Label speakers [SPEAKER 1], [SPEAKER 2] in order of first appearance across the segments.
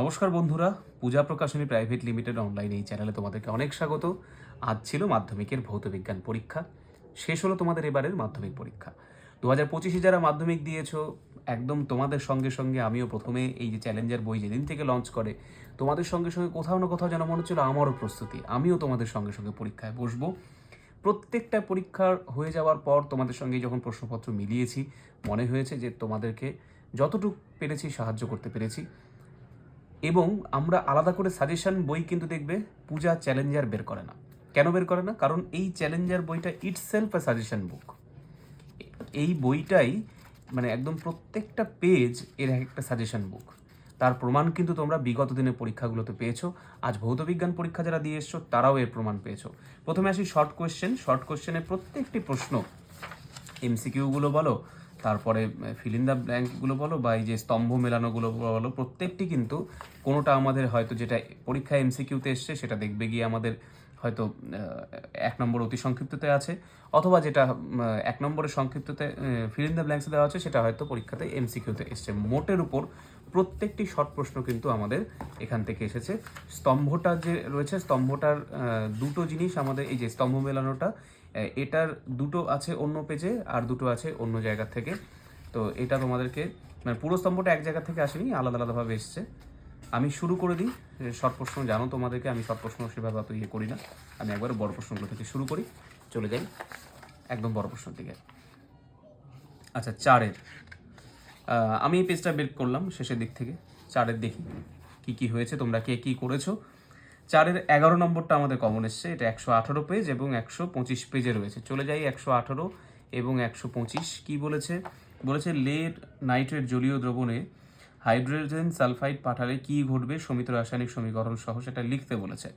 [SPEAKER 1] নমস্কার বন্ধুরা, Puja Prakashani private limited online এই চ্যানেলে তোমাদেরকে অনেক স্বাগত। আজ ছিল মাধ্যমিকের ভৌত বিজ্ঞান পরীক্ষা, শেষ হলো তোমাদের এবারের মাধ্যমিক পরীক্ষা। দু হাজার পঁচিশে যারা মাধ্যমিক দিয়েছ, একদম তোমাদের সঙ্গে সঙ্গে আমিও প্রথমে এই যে চ্যালেঞ্জার বই যেদিন থেকে লঞ্চ করে, তোমাদের সঙ্গে সঙ্গে কোথাও না কোথাও যেন মনে হচ্ছিল আমারও প্রস্তুতি, আমিও তোমাদের সঙ্গে সঙ্গে পরীক্ষায় বসবো। প্রত্যেকটা পরীক্ষার হয়ে যাওয়ার পর তোমাদের সঙ্গে যখন প্রশ্নপত্র মিলিয়েছি, মনে হয়েছে যে তোমাদেরকে যতটুকু পেরেছি সাহায্য করতে পেরেছি। এবং আমরা আলাদা করে সাজেশন বই কিন্তু দেখবে পূজা চ্যালেঞ্জার বের করে না। কেন বের করে না? কারণ এই চ্যালেঞ্জার বইটা it's self a suggestion book এই বইটাই মানে একদম প্রত্যেকটা পেজ এর একটা সাজেশন বুক তার প্রমাণ কিন্তু তোমরা বিগত দিনের পরীক্ষাগুলোতে পেয়েছ। আজ ভৌতবিজ্ঞান পরীক্ষা যারা দিয়ে এসছো, তারাও এর প্রমাণ পেয়েছ। প্রথমে আসি শর্ট কোয়েশ্চেন শর্ট কোয়েশ্চেনের প্রত্যেকটি প্রশ্ন এমসিকিউগুলো বলো তারপরে ফিল ইন দ্য ব্ল্যাঙ্কগুলো বলো বা এই যে স্তম্ভ মেলানোগুলো বলো, প্রত্যেকটি কিন্তু কোনোটা আমাদের হয়তো যেটা পরীক্ষায় এমসিকিউতে এসছে সেটা দেখবে গিয়ে আমাদের হয়তো এক নম্বর অতি সংক্ষিপ্ততে আছে। অথবা যেটা এক নম্বরের সংক্ষিপ্ততে ফিল ইন দ্য দেওয়া আছে সেটা হয়তো পরীক্ষাতে এমসিকিউতে এসছে। মোটের উপর প্রত্যেকটি শর্ট প্রশ্ন কিন্তু আমাদের এখান থেকে এসেছে। স্তম্ভটা যে রয়েছে, স্তম্ভটার দুটো জিনিস আমাদের এই যে স্তম্ভ মেলানোটা এটার দুটো আছে অন্য পেজে আর দুটো আছে অন্য জায়গা থেকে। তো এটা তোমাদেরকে মানে পুরো স্তম্ভটা এক জায়গা থেকে আসেনি, আলাদা আলাদাভাবে এসছে। আমি শুরু করে দিই শর্ট প্রশ্ন জানো তোমাদেরকে, আমি শর্ট প্রশ্ন সেভাবে অত ইয়ে করি না। আমি একবার বড় প্রশ্নগুলো থেকে শুরু করি, চলে যাই একদম বড় প্রশ্ন দিকে। আচ্ছা চারের। আমি এই পেজটা বের করলাম শেষের দিক থেকে। চারের দেখি, কি কি হয়েছে, তোমরা কে কি করেছ চারের এগারো নম্বরটা আমাদের কমন এসছে, এটা একশো আঠারো পেজ এবং একশো পঁচিশ পেজে রয়েছে। চলে যাই একশো আঠারো এবং একশো পঁচিশ, কী বলেছে? বলেছে লেড নাইট্রেট জলীয় দ্রবণে হাইড্রোজেন সালফাইড পাঠালে কি ঘটবে? সমিত রাসায়নিক সমীকরণ সহ সেটা লিখতে বলেছে।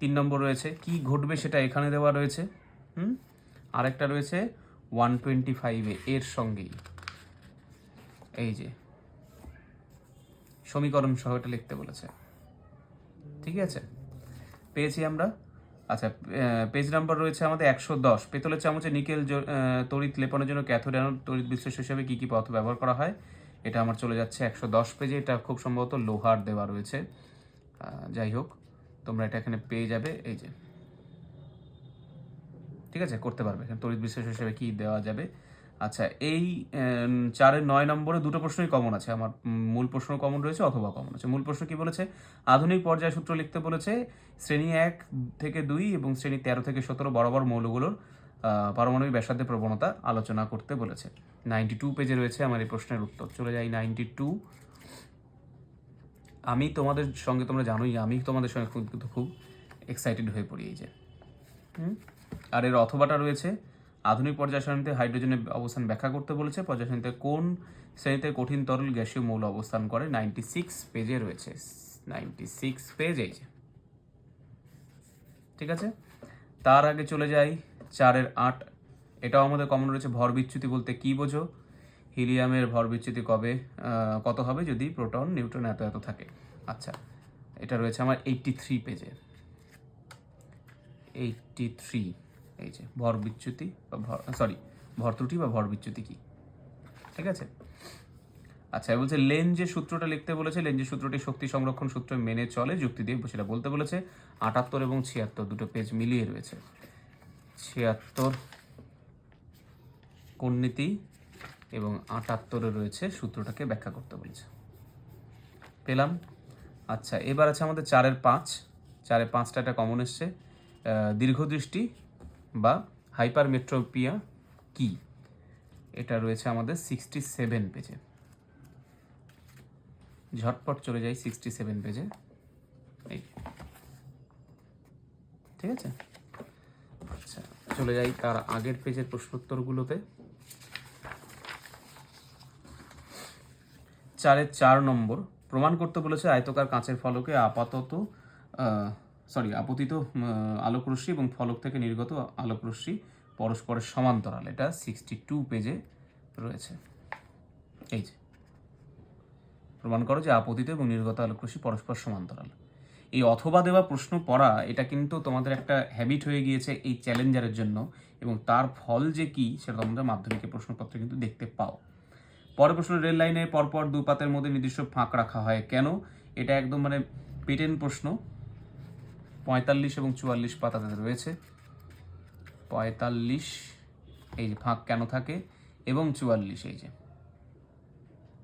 [SPEAKER 1] তিন নম্বর রয়েছে, কি ঘটবে সেটা এখানে দেওয়া রয়েছে? হুম? আরেকটা রয়েছে ওয়ান টোয়েন্টি ফাইভে এর সঙ্গেই। এই যে, সমীকরণ সহ এটা লিখতে বলেছে। ঠিক আছে? পেয়েছি আমরা। আচ্ছা পেজ নাম্বার রয়েছে আমাদের একশো দশ। পেতলের চামচে নিকেল তড়িৎ লেপনের জন্য ক্যাথোড অ্যানোড তড়িৎ বিশ্লেষ হিসেবে কী কী পথ ব্যবহার করা হয়? এটা আমার চলে যাচ্ছে একশো দশ পেজে এটা খুব সম্ভবত লোহার দেওয়া রয়েছে। যাই হোক, তোমরা এটা এখানে পেয়ে যাবে। এই যে। ঠিক আছে, করতে পারবে। তড়িৎ বিশ্লেষ হিসেবে কি দেওয়া যাবে? আচ্ছা এই চারের নয় নম্বরে দুটো প্রশ্নই কমন আছে। আমার মূল প্রশ্ন কমন রয়েছে অথবা কমন আছে। মূল প্রশ্ন কি বলেছে? আধুনিক পর্যায় সূত্র লিখতে বলেছে, শ্রেণি এক থেকে দুই এবং শ্রেণি তেরো থেকে সতেরো বরাবর মৌলগুলোর পারমাণবিক ব্যাসার্ধের প্রবণতা আলোচনা করতে বলেছে। নাইনটি টু পেজে রয়েছে আমার এই প্রশ্নের উত্তর। চলে যাই নাইনটি টু আমি তোমাদের সঙ্গে, তোমরা জানোই, আমি তোমাদের সঙ্গে কিন্তু খুব এক্সাইটেড হয়ে পড়ি এই যে। আর এর অথবাটা রয়েছে আধুনিক পর্যায় সারণীতে হাইড্রোজেনের অবস্থান ব্যাখ্যা করতে বলেছে। পর্যায় সারণীতে কোন শ্রেণীতে কঠিন তরল গ্যাসীয় মৌল অবস্থান করে? নাইনটি সিক্স পেজে রয়েছে। নাইনটি সিক্স পেজ এই যে। ঠিক আছে? তার আগে চলে যাই চারের আট। এটাও আমাদের কমন রয়েছে। ভর বিচ্যুতি বলতে কি বোঝো? হিলিয়ামের ভর বিচ্যুতি কবে কত হবে যদি প্রোটন, নিউট্রন এত এত থাকে? আচ্ছা এটা রয়েছে আমার এইটটি থ্রি পেজে এইটটি থ্রি এই যে, ভর বিচ্যুতি বা ভর সরি ভর ত্রুটি বা ভর বিচ্যুতি কি? ঠিক আছে? আচ্ছা বলছে লেন যে সূত্রটা লিখতে বলেছে লেন যে সূত্রটি শক্তি সংরক্ষণ সূত্র মেনে চলে, যুক্তি দিয়ে সেটা বলতে বলেছে, আটাত্তর এবং ছিয়াত্তর, দুটো পেজ মিলিয়ে রয়েছে। ছিয়াত্তর কোন এবং আটাত্তরে রয়েছে সূত্রটাকে ব্যাখ্যা করতে বলেছে। পেলাম? আচ্ছা এবার আছে আমাদের চারের পাঁচ। চারের পাঁচটা একটা কমন এসছে। দীর্ঘদৃষ্টি বা হাইপারমেট্রোপিয়া কি? এটা রয়েছে আমাদের সিক্সটি সেভেন পেজে ঝটপট চলে যাই সিক্সটি সেভেন পেজে এই। ঠিক আছে? আচ্ছা চলে যাই তার আগের পেজের প্রশ্নোত্তরগুলোতে। চারের চার নম্বর। প্রমাণ করতে বলেছে আয়তকার কাঁচের ফলকে আপাতত সরি, আপতিত আলোকরশ্মি এবং ফলক থেকে নির্গত আলোকরশ্মি পরস্পরের সমান্তরাল। এটা সিক্সটি টু পেজে রয়েছে। এই যে। প্রমাণ করো যে আপতিত এবং নির্গত আলোকরশ্মি পরস্পর সমান্তরাল। এই অথবা দেওয়া প্রশ্ন পড়া, এটা কিন্তু তোমাদের একটা হ্যাবিট হয়ে গিয়েছে এই চ্যালেঞ্জারের জন্য এবং তার ফল যে কি, সেটা তোমরা মাধ্যমিকের প্রশ্নপত্রে কিন্তু দেখতে পাও। পরের প্রশ্ন, রেল লাইনে পরপর দুপাতের মধ্যে নির্দিষ্ট ফাঁক রাখা হয়। কেন? এটা একদম মানে পেটেন প্রশ্ন। পঁয়তাল্লিশ এবং চুয়াল্লিশ পাতাতে রয়েছে। পঁয়তাল্লিশ, এই যে ফাঁক কেন থাকে? এবং চুয়াল্লিশ, এই যে।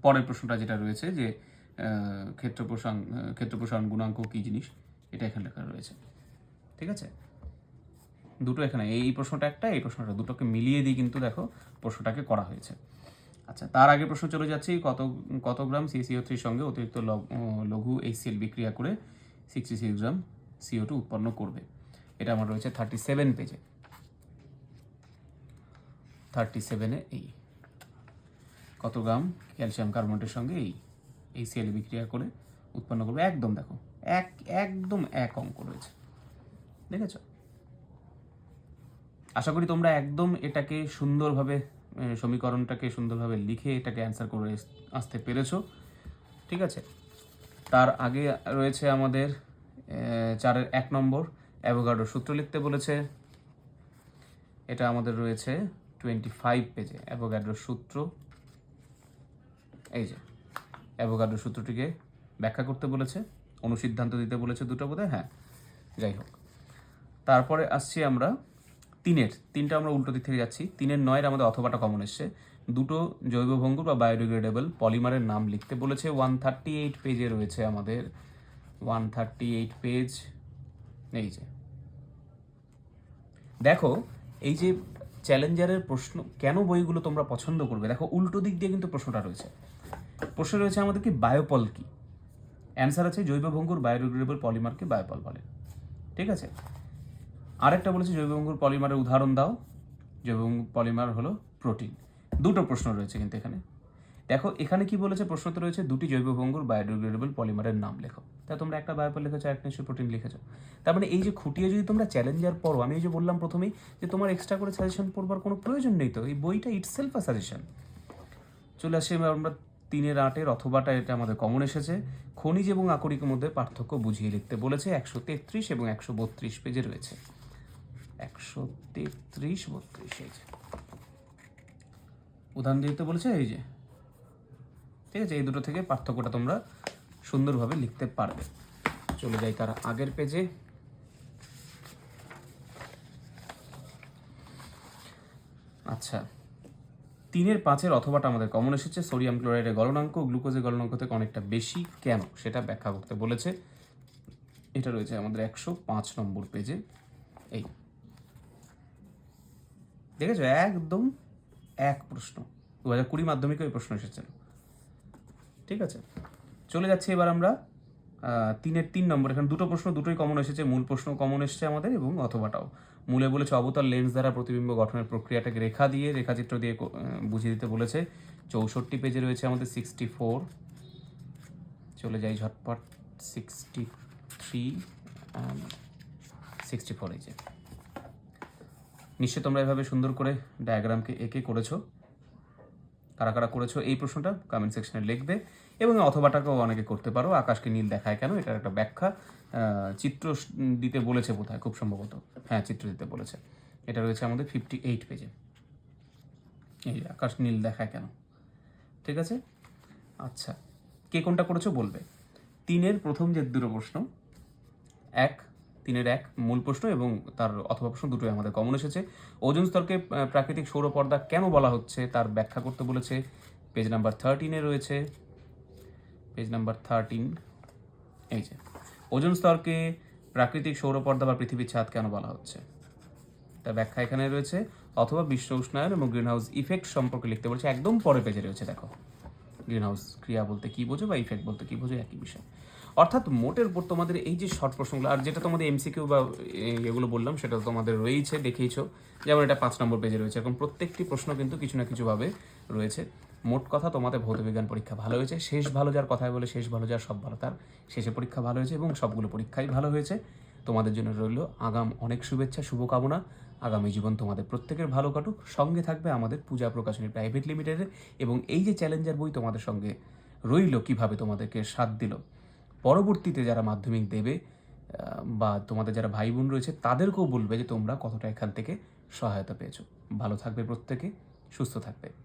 [SPEAKER 1] পরের প্রশ্নটা যেটা রয়েছে যে ক্ষেত্র প্রসারণ গুণাঙ্ক কী জিনিস? এটা এখানে লেখা রয়েছে। ঠিক আছে? দুটো এখানে, এই প্রশ্নটা একটা, এই প্রশ্নটা দুটোকে মিলিয়ে দিয়ে কিন্তু দেখো প্রশ্নটাকে করা হয়েছে। আচ্ছা তার আগে প্রশ্ন চলে যাচ্ছি, কত কত গ্রাম সিসিও থ্রির সঙ্গে অতিরিক্ত লঘু এইচসিএল বিক্রিয়া করে sixty six gram CO two উৎপন্ন করবে। এটা আমার রয়েছে থার্টি সেভেন পেজে থার্টি সেভেনে এই। কত গ্রাম ক্যালসিয়াম কার্বনেটের সঙ্গে এই এই সিএল বিক্রিয়া করে উৎপন্ন করবে? একদম দেখো, এক, একদম এক অঙ্ক রয়েছে। দেখেছ? আশা করি তোমরা একদম এটাকে সুন্দরভাবে সমীকরণটাকে সুন্দরভাবে লিখে এটাকে অ্যান্সার করে আসতে পেরেছ। ঠিক আছে? তার আগে রয়েছে আমাদের চারের এক নম্বর অ্যাভোগাডোর সূত্র লিখতে বলেছে, এটা আমাদের রয়েছে টোয়েন্টি ফাইভ পেজে অ্যাভোগাড্রোর সূত্র। এই যে অ্যাভোগাড্রোর সূত্রটিকে ব্যাখ্যা করতে বলেছে, অনুসিদ্ধান্ত দিতে বলেছে দুটো বোধহয় হ্যাঁ যাই হোক। তারপরে আসছি আমরা তিনের, তিনটা আমরা উল্টো দিক থেকে যাচ্ছি। তিনের নয়ের আমাদের অথবাটা কমন এসছে। দুটো জৈব ভঙ্গুর বা বায়োডিগ্রেডেবল পলিমারের নাম লিখতে বলেছে ওয়ান থার্টি এইট পেজে রয়েছে আমাদের ওয়ান থার্টি এইট পেজ, এই যে। দেখো, এই যে চ্যালেঞ্জারের প্রশ্ন, কেন বইগুলো তোমরা পছন্দ করবে? দেখো, উল্টো দিক দিয়ে কিন্তু প্রশ্নটা রয়েছে। প্রশ্ন রয়েছে আমাদের কি বায়োপল কি? অ্যান্সার আছে জৈব ভঙ্গুর বায়োডিগ্রেডেবল পলিমারকে বায়োপল বলে। ঠিক আছে? আরেকটা বলেছে জৈব ভঙ্গুর পলিমারের উদাহরণ দাও। জৈব ভঙ্গুর পলিমার হলো প্রোটিন। দুটো প্রশ্ন রয়েছে কিন্তু এখানে। দেখো, এখানে কি বলেছে? প্রশ্নতে রয়েছে, দুটি জৈব ভঙ্গুর বায়োডিগ্রেডেবল পলিমারের নাম লেখো। তা তোমরা একটা বায়োপল লিখেছো একটা নিশ্চয়ই প্রোটিন লিখেছো। তার মানে এই যে খুঁটিয়ে যদি তোমরা চ্যালেঞ্জার পড়ো, আমি এই যে বললাম প্রথমেই যে তোমার এক্সট্রা করে সাজেশন পড়বার কোনো প্রয়োজন নেই তো? এই বইটা ইটসেলফ আ সাজেশন চলে আসি আমরা তিনের আটের অথবাটা, এটা আমাদের কমন এসেছে। খনিজ এবং আকরিকের মধ্যে পার্থক্য বুঝিয়ে লিখতে বলেছে, একশো তেত্রিশ এবং একশো বত্রিশ পেজে রয়েছে। একশো তেত্রিশ, বত্রিশ, এই যে। উদাহরণ দিতে বলেছে, এই যে। ঠিক আছে এই দুটো থেকে পার্থক্যটা তোমরা সুন্দরভাবে লিখতে পারবে। চলে যাই তার আগের পেজে। আচ্ছা তিনের পাঁচের অথবাটা আমাদের কমন এসেছে। সোডিয়াম ক্লোরাইডের গলনাঙ্ক, গ্লুকোজের গলনাঙ্ক থেকে অনেকটা বেশি। কেন? সেটা ব্যাখ্যা করতে বলেছে। এটা রয়েছে আমাদের একশো পাঁচ নম্বর পেজে। এই। দেখেছ? একদম এক প্রশ্ন। দু হাজার কুড়ি মাধ্যমিকে ওই প্রশ্ন এসেছিল। ঠিক আছে? চলে যাচ্ছে এবার আমরা তিনের তিন নম্বর। এখানে দুটো প্রশ্ন, দুটোই কমন এসেছে। মূল প্রশ্ন কমন এসেছে আমাদের এবং অথবাটাও। মূলে বলেছে অবতল লেন্স দ্বারা প্রতিবিম্ব গঠনের প্রক্রিয়াটাকে রেখা দিয়ে, রেখাচিত্র দিয়ে বুঝিয়ে দিতে বলেছে। চৌষট্টি পেজে রয়েছে আমাদের সিক্সটি ফোর চলে যাই ঝটপট। সিক্সটি থ্রি সিক্সটি ফোর এই যে। নিশ্চয়ই তোমরা এভাবে সুন্দর করে ডায়াগ্রামকে এঁকে করেছ। কারা কারা করেছ এই প্রশ্নটা কমেন্ট সেকশনে লিখবে এবং অথবাটাকেও অনেকে করতে পারো। আকাশকে নীল দেখায় কেন? এটার একটা ব্যাখ্যা। চিত্র দিতে বলেছে বোধহয়, খুব সম্ভবত। হ্যাঁ চিত্র দিতে বলেছে। এটা রয়েছে আমাদের ফিফটি এইট পেজে এই আকাশ নীল দেখায় কেন? ঠিক আছে? আচ্ছা। কে কোনটা করেছ? বলবে। তিনের প্রথম যে দুটো প্রশ্ন, এক তিনের এক মূল প্রশ্ন এবং তার অথবা প্রশ্ন দুটোই আমাদের কমন এসেছে। ওজন স্তরকে প্রাকৃতিক সৌরপর্দা কেন বলা হচ্ছে তার ব্যাখ্যা করতে বলেছে। পেজ নাম্বার থার্টিনে রয়েছে। পেজ নাম্বার থার্টিন এই যে। ওজন স্তরকে প্রাকৃতিক সৌরপর্দা বা পৃথিবীর ছাদ কেন বলা হচ্ছে? তার ব্যাখ্যা এখানে রয়েছে। অথবা বিশ্ব উষ্ণায়ন এবং গ্রিনহাউস ইফেক্ট সম্পর্কে লিখতে বলেছে। একদম পরে পেজে রয়েছে, দেখো। গ্রিনহাউস ক্রিয়া বলতে কি বোঝো বা ইফেক্ট বলতে কি বোঝো, একই বিষয়। অর্থাৎ মোটের উপর তোমাদের এই যে শর্ট প্রশ্নগুলো, আর যেটা তোমাদের এমসিকিউ বা এগুলো বললাম, সেটা তোমাদের রয়েছে, দেখেইছো। যেমন এটা পাঁচ নম্বর পেজে রয়েছে। এরকম প্রত্যেকটি প্রশ্ন কিন্তু কিছু না কিছুভাবে রয়েছে। মোট কথা, তোমাদের ভৌতবিজ্ঞান পরীক্ষা ভালো হয়েছে। শেষ ভালো যার কথায় বলে, শেষ ভালো যার সব ভালো, তার শেষে পরীক্ষা ভালো হয়েছে এবং সবগুলো পরীক্ষাই ভালো হয়েছে। তোমাদের জন্য রইল আগাম অনেক শুভেচ্ছা, শুভকামনা। আগামী জীবন তোমাদের প্রত্যেকের ভালো কাটুক। সঙ্গে থাকবে আমাদের পূজা প্রকাশনী প্রাইভেট লিমিটেডের এবং এই যে চ্যালেঞ্জার বই তোমাদের সঙ্গে রইল, কীভাবে তোমাদেরকে সাথ দিল। পরবর্তীতে যারা মাধ্যমিক দেবে বা তোমাদের যারা ভাই বোন রয়েছে, তাদেরকেও বলবে যে তোমরা কতটা এখান থেকে সহায়তা পেয়েছ। ভালো থাকবে প্রত্যেকে, সুস্থ থাকবে।